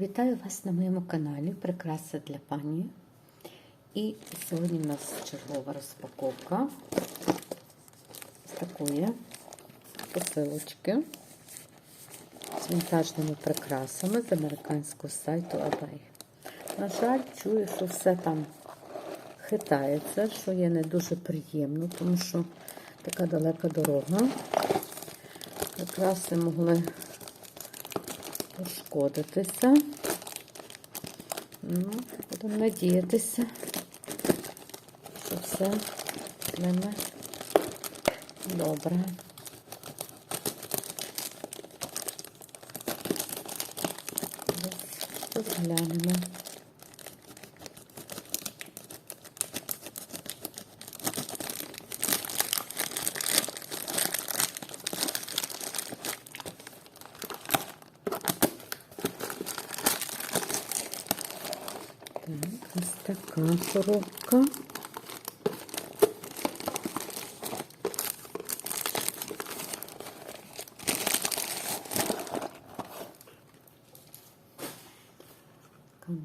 Вітаю вас на моєму каналі Прикраси для пані. І сьогодні у нас чергова розпаковка з такої посилочки з вінтажними прикрасами з американського сайту eBay. На жаль, чую, що все там хитається, що є не дуже приємно, тому що така далека дорога. Прикраси могли пошкодитися. Ну, Будемо надіятися, що все мене добре. Розглянемо. Так, ось така коробка.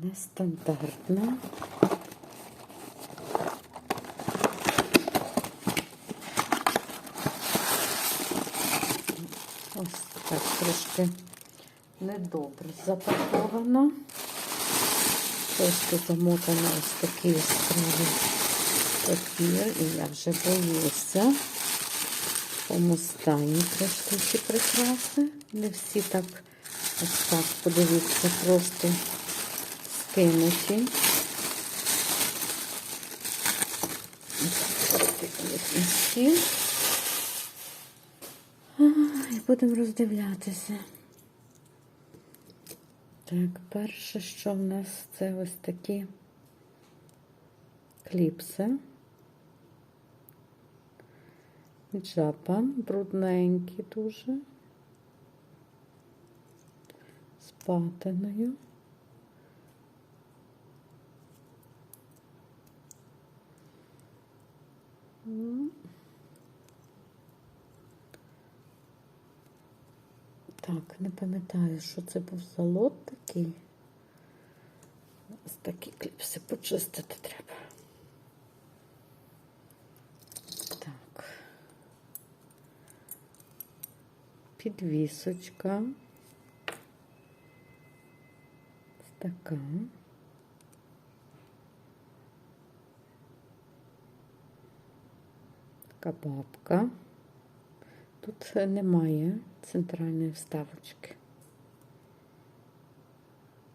Нестандартна. Ось так трошки недобре запакована. Трошки замотана ось такий яскравий папір, і я вже боюся. В тому стані трошки ці прикраси. Не всі так ось так, подивіться, просто скинуті. Ось стіл. І будемо роздивлятися. Так, перше, що в нас це ось такі кліпси. Джапан, брудненькі дуже. З патиною. Так, не пам'ятаю, що це був за лот такий. Ось такі кліпси почистити треба. Так. Підвісочка. Така. Така бабка. Тут немає центральної вставочки.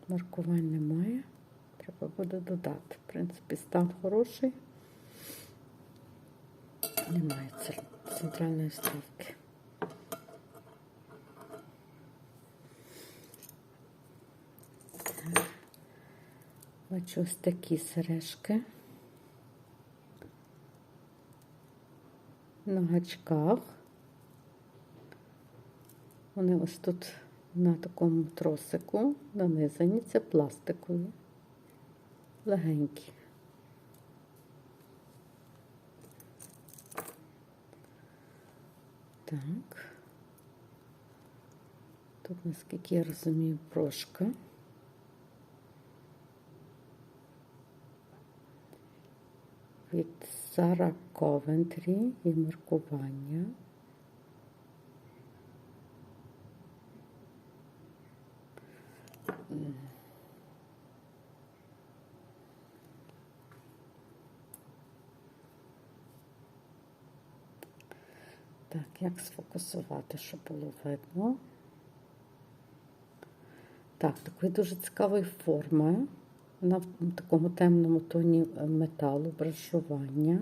Маркувань немає. Треба буде додати. В принципі, стан хороший. Немає центральної вставки. Бачу ось такі сережки. На гачках. Вони ось тут на такому тросику нанизані, це пластикові, легенькі. Так. Тут, наскільки я розумію, прошка. Від Сара Ковентрі і маркування. Так, як сфокусувати, щоб було видно? Так, такої дуже цікавої форми. Вона в такому темному тоні металу, брошування.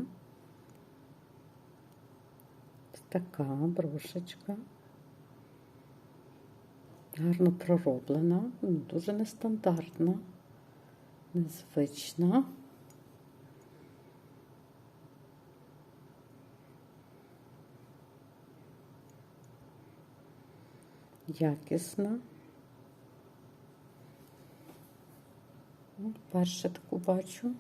Така брошечка. Гарно пророблена, дуже нестандартна, незвична. Якісна. Перше таку бачу.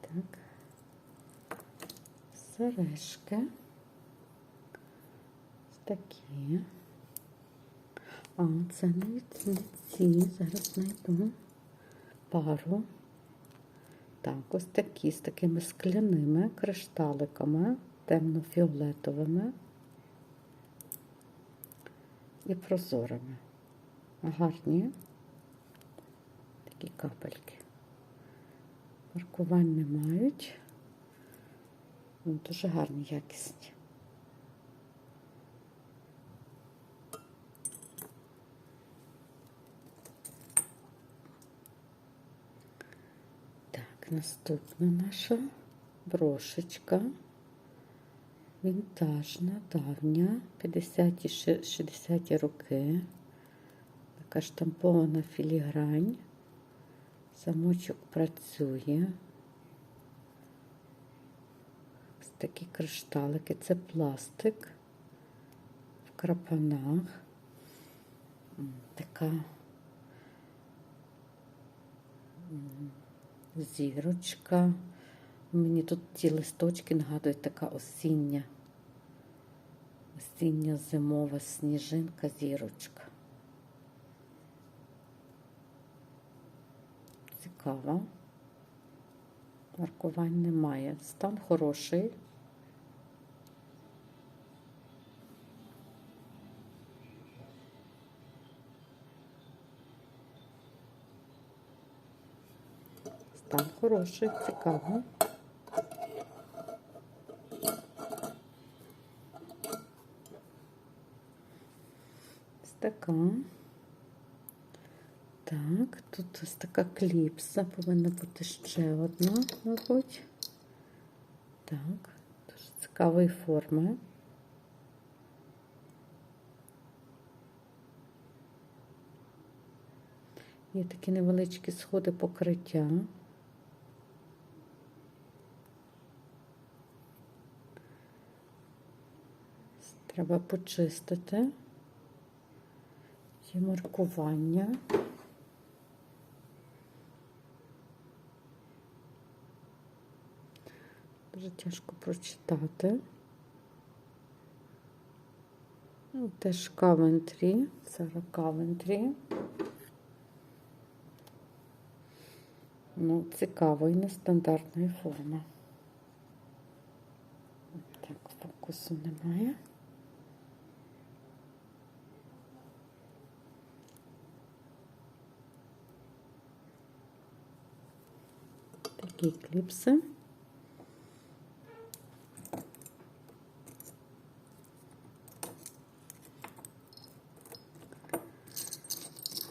Так. Сережки. Такі. А, це не ці. Зараз знайду пару. Так, ось такі з такими скляними кришталиками, темно-фіолетовими і прозорими. Гарні такі капельки. Маркувань не мають. Ну, Дуже гарні, якісні. Так, наступна наша брошечка. Вінтажна, давня, 50-ті, 60-ті роки. Така штампована філігрань. Замочок працює. Ось такі кришталики. Це пластик в крапанах. Така зірочка. Мені тут ці листочки нагадують така осіння, осіння зимова сніжинка, зірочка. Цікаво. Маркувань немає. Стан хороший. Стан хороший, цікаво. Ось така. Так, тут ось така кліпса, повинна бути ще одна, мабуть. Так, дуже цікавої форми. Є такі невеличкі сходи покриття. Треба почистити. Є маркування. Дуже тяжко прочитати. Ну, Теж Кавентрі, Сара Кавентрі. Ну, цікавої, нестандартної форми. Так, фокусу немає. Такі кліпси.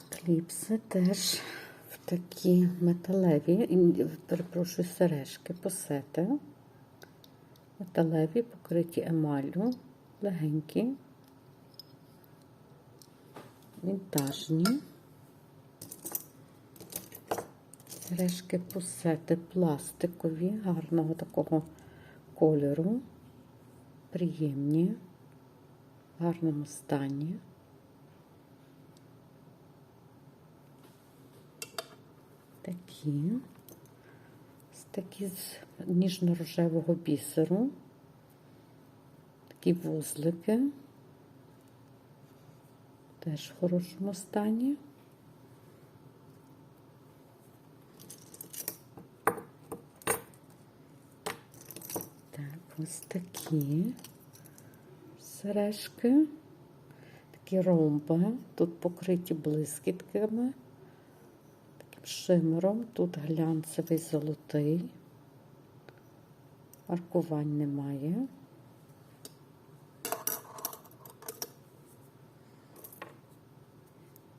Кліпси теж в такі металеві, перепрошую, сережки, посети. Металеві, покриті емаллю, легенькі, вінтажні. Сережки посети пластикові, гарного такого кольору, приємні, в гарному стані. Такі, такі з ніжно-рожевого бісеру, такі вузлики, теж в хорошому стані. Так, ось такі сережки, такі ромби, тут покриті блискітками, таким шимером, тут глянцевий золотий, маркувань немає.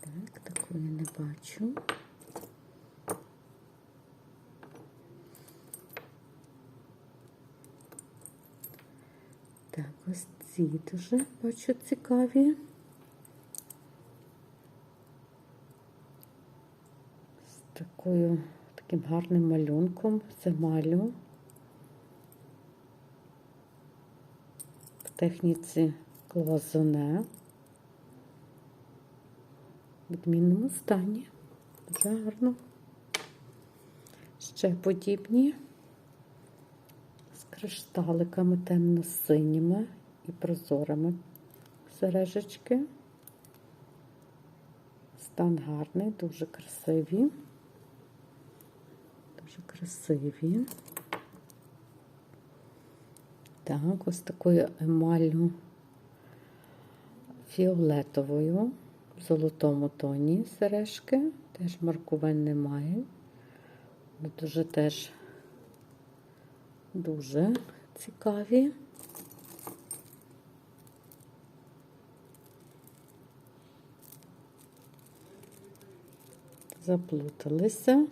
Так, такої не бачу. Так, ось ці дуже бачу цікаві. З такою, таким гарним малюнком. Це малю. В техніці клазоне. В відмінному стані. Дуже гарно. Ще подібні з кришталиками темно-синіми і прозорими сережечки. Стан гарний, дуже красиві. Дуже красиві. Так, ось такою емаллю фіолетовою в золотому тоні сережки. Теж маркувань немає. Дуже теж дуже цікаві. Заплуталися.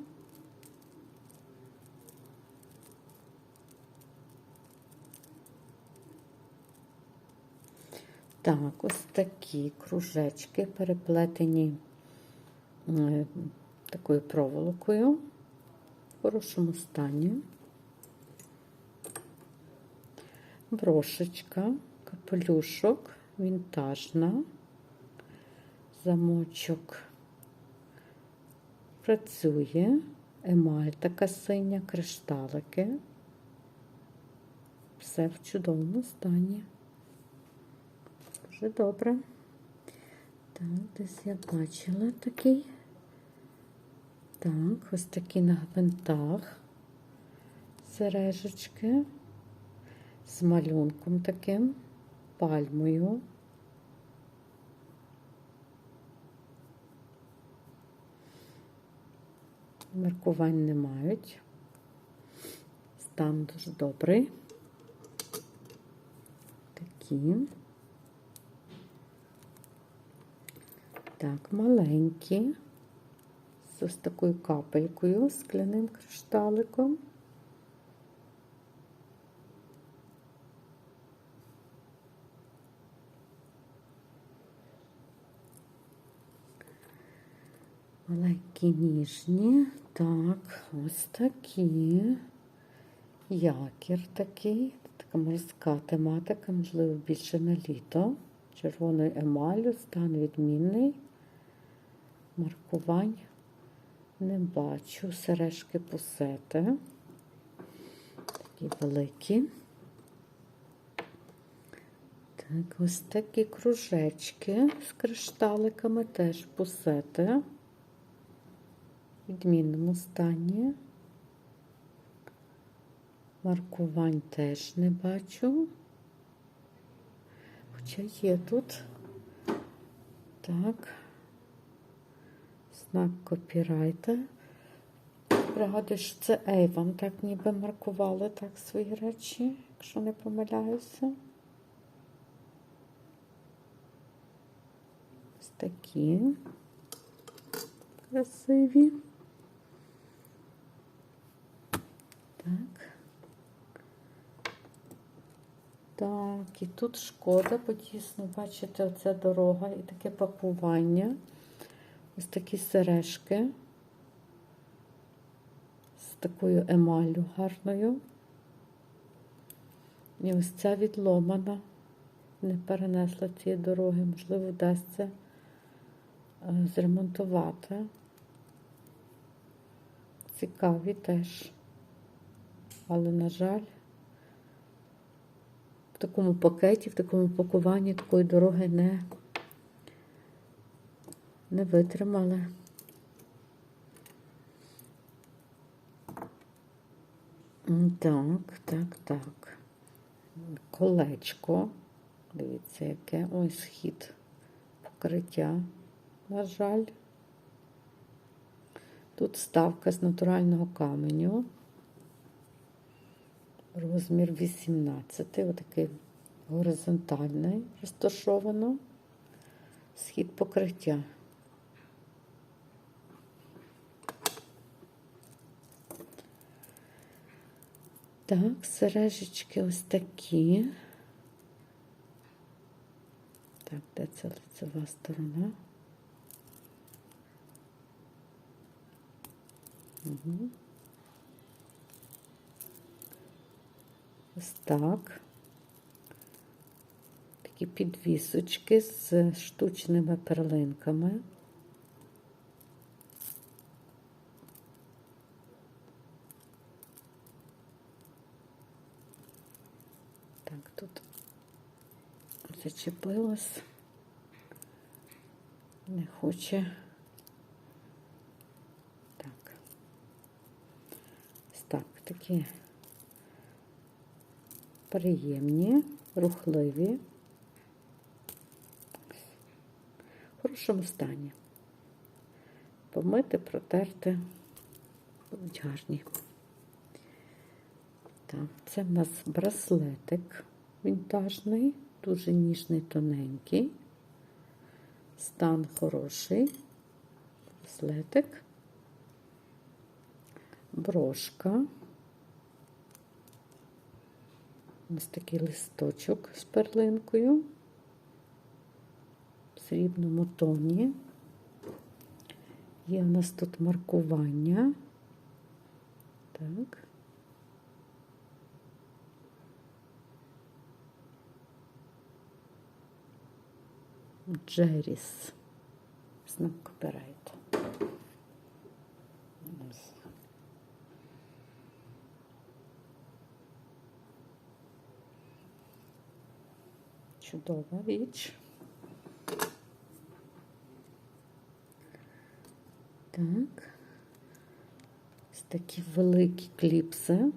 Так, ось такі кружечки переплетені такою проволокою в хорошому стані. Брошечка, капелюшок, вінтажна, замочок працює, емаль така синя, кришталики. Все в чудовому стані. Дуже добре. Так, десь я бачила такий. Так, ось такі на гвинтах сережечки з малюнком таким, пальмою. Маркувань не мають. Стан дуже добрий. Такі. Так, маленькі, з ось такою капелькою, скляним кришталиком. Маленькі ніжні. Так, ось такі. Якір такий. Така морська тематика, можливо, більше на літо. Червоною емаллю, стан відмінний. Маркувань не бачу. Сережки пусети. Такі великі. Так, ось такі кружечки з кришталиками теж пусети. Відмінному стані. Маркувань теж не бачу. Хоча є тут. Так. Знак копірайта. Пригадую, що це Avon, так ніби маркували так свої речі, якщо не помиляюся. Ось такі красиві. Так. Так, і тут шкода, бо дійсно, бачите, оця дорога і таке пакування. Ось такі сережки з такою емаллю гарною. І ось ця відломана, не перенесла цієї дороги, можливо, вдасться е, зремонтувати. Цікаві теж. Але, на жаль, в такому пакеті, в такому пакуванні такої дороги не, не витримали. Так, так, так. Колечко. Дивіться, яке ось схід покриття, на жаль. Тут ставка з натурального каменю. Розмір 18, отакий горизонтальний, розташовано, схід покриття. Так, сережечки ось такі. Так, де це лицева сторона? Угу. Ось так. Такі підвісочки з штучними перлинками. Так, тут зачепилось. Не хоче. Так. Ось Так, такі приємні, рухливі. В хорошому стані. Помити, протерти. Будуть гарні. Це в нас браслетик вінтажний, дуже ніжний, тоненький. Стан хороший. Браслетик. Брошка. Ось такий листочок з перлинкою. В срібному тоні. Є у нас тут маркування. Так. Джеріс. Знак копірайту. Ось. Чудова річ. Так. Ось такі великі кліпси.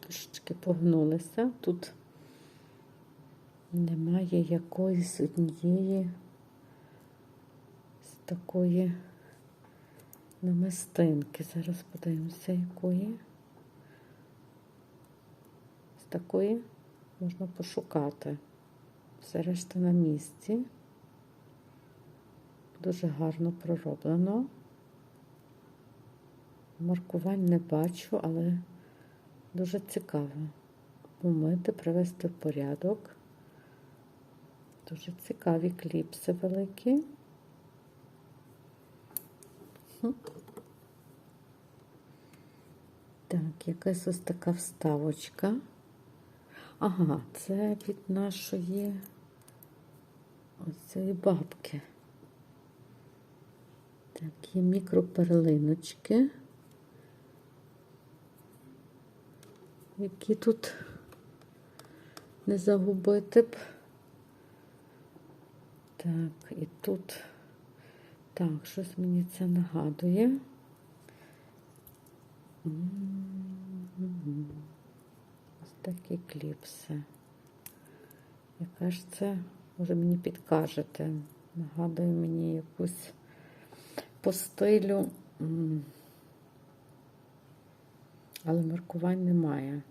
Трошечки погнулися. Тут немає якоїсь однієї з такої намистинки. Зараз подивимося, якої. З такої можна пошукати. Все решта на місці. Дуже гарно пророблено. Маркувань не бачу, але дуже цікаво. Помити, привести в порядок. Дуже цікаві кліпси великі. Так, якась ось така вставочка. Ага, це від нашої ось цієї бабки. Такі мікроперлиночки, які тут не загубити б. Так, і тут, так, щось мені це нагадує. Ось такі кліпси. Яка ж це, може мені підкажете? Нагадує мені якусь по стилю, але маркувань немає.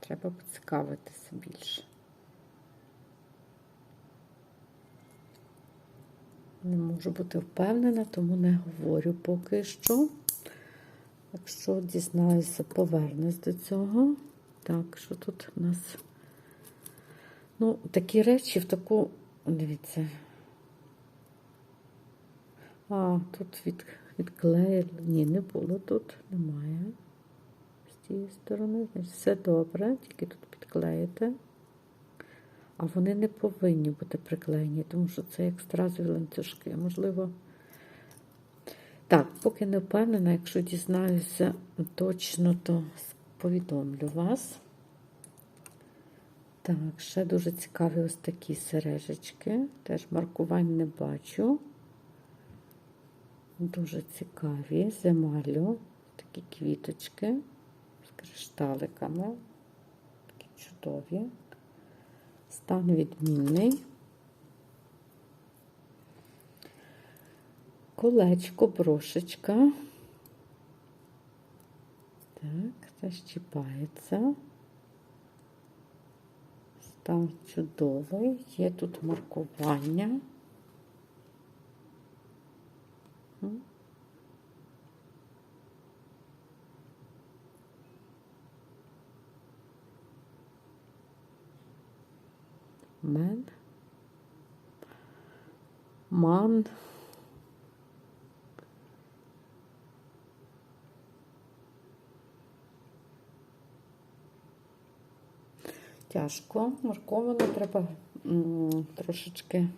Треба поцікавитися більше. Не можу бути впевнена, тому не говорю поки що. Якщо дізнаюся, повернусь до цього. Так, що тут у нас? Ну, такі речі в таку, дивіться. А, тут від, відклеїли. Ні, не було тут, немає. З цієї сторони. Значить, все добре, тільки тут підклеїте. А вони не повинні бути приклеєні, тому що це як стразові ланцюжки. Можливо. Так, поки не впевнена, якщо дізнаюся точно, то повідомлю вас. Так, ще дуже цікаві ось такі сережечки. Теж маркувань не бачу. Дуже цікаві, з. Такі квіточки з кришталиками. Такі чудові. Стан відмінний. Колечко, брошечка. Так, защіпається. Стан чудовий. Є тут маркування. Мен. Ман. Тяжко, марковано, треба трошечки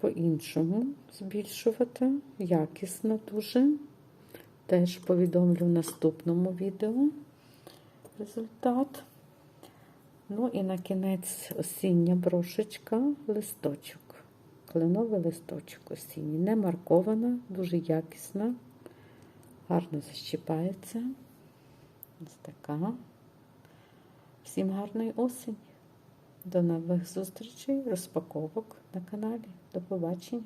по-іншому збільшувати. Якісно дуже. Теж повідомлю в наступному відео результат. Ну і на кінець осіння брошечка, листочок. Кленовий листочок осінній. Не маркована, дуже якісна, гарно защіпається. Ось така. Всім гарної осені. До нових зустрічей, розпаковок на каналі. До побачення.